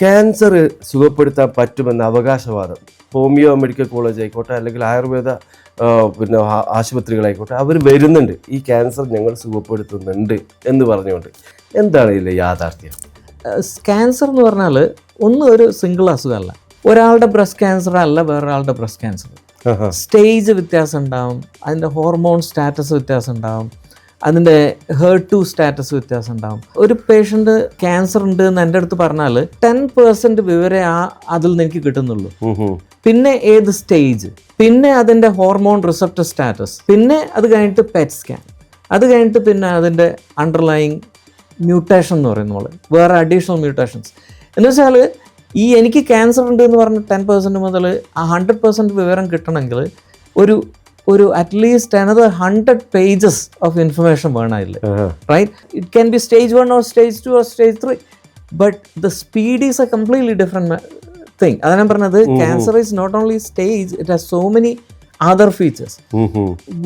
Cancer സുഖപ്പെടുത്താൻ പറ്റുമെന്ന അവകാശവാദം. Homeo medical college ആയിക്കോട്ടെ അല്ലെങ്കിൽ ആയുർവേദ പിന്നെ ആശുപത്രികളായിക്കോട്ടെ അവർ വരുന്നുണ്ട്. ഈ ക്യാൻസർ ഞങ്ങൾ സുഖപ്പെടുത്തുന്നുണ്ട് എന്ന് പറഞ്ഞുകൊണ്ട്. എന്താണ് ഇതിലെ യാഥാർത്ഥ്യം? ക്യാൻസർ എന്ന് പറഞ്ഞാൽ ഒന്നും ഒരു സിംഗിൾ അസുഖമല്ല. ഒരാളുടെ ബ്രസ്റ്റ് ക്യാൻസർ അല്ല വേറൊരാളുടെ ബ്രസ്റ്റ് ക്യാൻസർ. സ്റ്റേജ് വ്യത്യാസം ഉണ്ടാവും അതിന്റെ ഹോർമോൺ സ്റ്റാറ്റസ് വ്യത്യാസം ഉണ്ടാവും. അതിന്റെ ഹേർട്ട് ടു സ്റ്റാറ്റസ് വ്യത്യാസം ഉണ്ടാകും ഒരു പേഷ്യന്റ് ക്യാൻസർ ഉണ്ട് എന്ന് എന്റെ അടുത്ത് പറഞ്ഞാൽ ടെൻ പേഴ്സന്റ് വിവരേ ആ അതിൽ നിന്ന് എനിക്ക് കിട്ടുന്നുള്ളൂ. പിന്നെ ഏത് സ്റ്റേജ് പിന്നെ അതിന്റെ ഹോർമോൺ റിസപ്റ്റർ സ്റ്റാറ്റസ് പിന്നെ അത് കഴിഞ്ഞിട്ട് പെറ്റ് സ്കാൻ അത് കഴിഞ്ഞിട്ട് പിന്നെ അതിന്റെ അണ്ടർലൈങ് മ്യൂട്ടേഷൻ എന്ന് പറയുന്നത് വേറെ അഡീഷണൽ മ്യൂട്ടേഷൻസ് എന്ന് വെച്ചാൽ ഈ എനിക്ക് ക്യാൻസർ ഉണ്ട് എന്ന് പറഞ്ഞ ടെൻ പെർസെന്റ് മുതൽ ആ ഹൺഡ്രഡ് പെർസെന്റ് വിവരം കിട്ടണമെങ്കിൽ ഒരു ഒരു at least another hundred pages of information വേണമില്ല right it can be stage one or stage two or stage three but the speed is a completely different thing അതാണ് ഞാൻ പറഞ്ഞത് cancer is not only stage it has so many other features.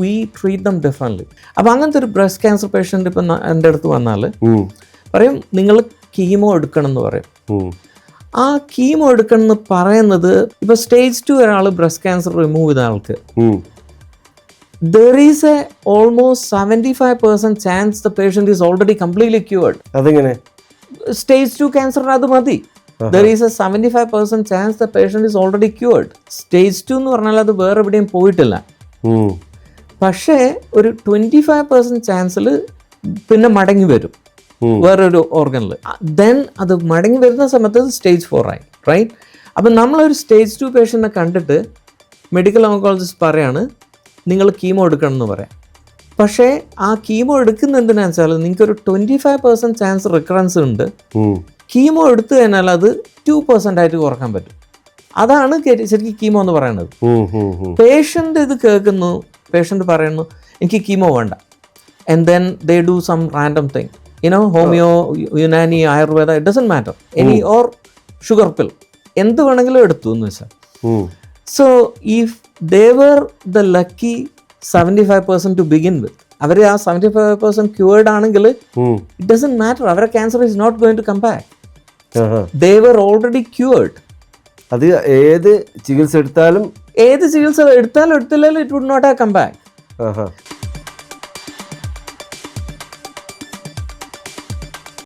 We treat them differently അപ്പോൾ അങ്ങനത്തെ ഒരു breast cancer patient ഇപ്പം എന്റെ അടുത്ത് വന്നാൽ പറയും നിങ്ങൾ കീമോ എടുക്കണം എന്ന് പറയും. ആ കീമോ എടുക്കണം എന്ന് പറയുന്നത് ഇപ്പൊ സ്റ്റേജ് ടു ഒരാൾ ബ്രസ്റ്റ് ക്യാൻസർ റിമൂവ് ചെയ്ത ആൾക്ക്. There is a almost seventy five percent chance the patient is already completely cured അതെങ്ങനെ സ്റ്റേജ് ടു ക്യാൻസർ അത് മതി. There is a seventy five percent chance the patient is already cured stage two എന്ന് പറഞ്ഞാൽ അത് വേറെ എവിടെയും പോയിട്ടില്ല. പക്ഷേ ഒരു ട്വന്റി ഫൈവ് പെർസെന്റ് ചാൻസിൽ പിന്നെ മടങ്ങി വരും. വേറൊരു ഓർഗനിൽ ദെൻ അത് മടങ്ങി വരുന്ന സമയത്ത് സ്റ്റേജ് ഫോർ ആയി റൈറ്റ് അപ്പം നമ്മളൊരു സ്റ്റേജ് ടു പേഷ്യന്റിനെ കണ്ടിട്ട് മെഡിക്കൽ ഓങ്കോളജിസ്റ്റ് പറയാണ് നിങ്ങൾ കീമോ എടുക്കണം എന്ന് പറയാം. പക്ഷേ ആ കീമോ എടുക്കുന്ന എന്തിനാന്ന് വെച്ചാൽ നിങ്ങൾക്ക് ഒരു twenty five percent chance recurrence ഉണ്ട് കീമോ എടുത്തു കഴിഞ്ഞാൽ അത് ടു പെർസെന്റ് ആയിട്ട് കുറയ്ക്കാൻ പറ്റും. അതാണ് ശരിക്കും കീമോ എന്ന് പറയുന്നത്. പേഷ്യന്റ് ഇത് കേൾക്കുന്നു. പേഷ്യന്റ് പറയുന്നു എനിക്ക് കീമോ വേണ്ട. And then they do some random thing you know homeo Unani Ayurveda it doesn't matter any or sugar pill എന്ത് വേണമെങ്കിലും എടുത്തു എന്ന് വെച്ചാൽ. So if they're the lucky seventy five percent to begin with അവർ ആ seventy five percent cured ആണെങ്കിൽ. It doesn't matter അവരെ cancer is not going to come back. They're already cured അത് ഏത് ചികിത്സ എടുത്താലും ഏത് ചികിത്സ എടുത്താലും എടുത്തില്ലാലും it would not have come back.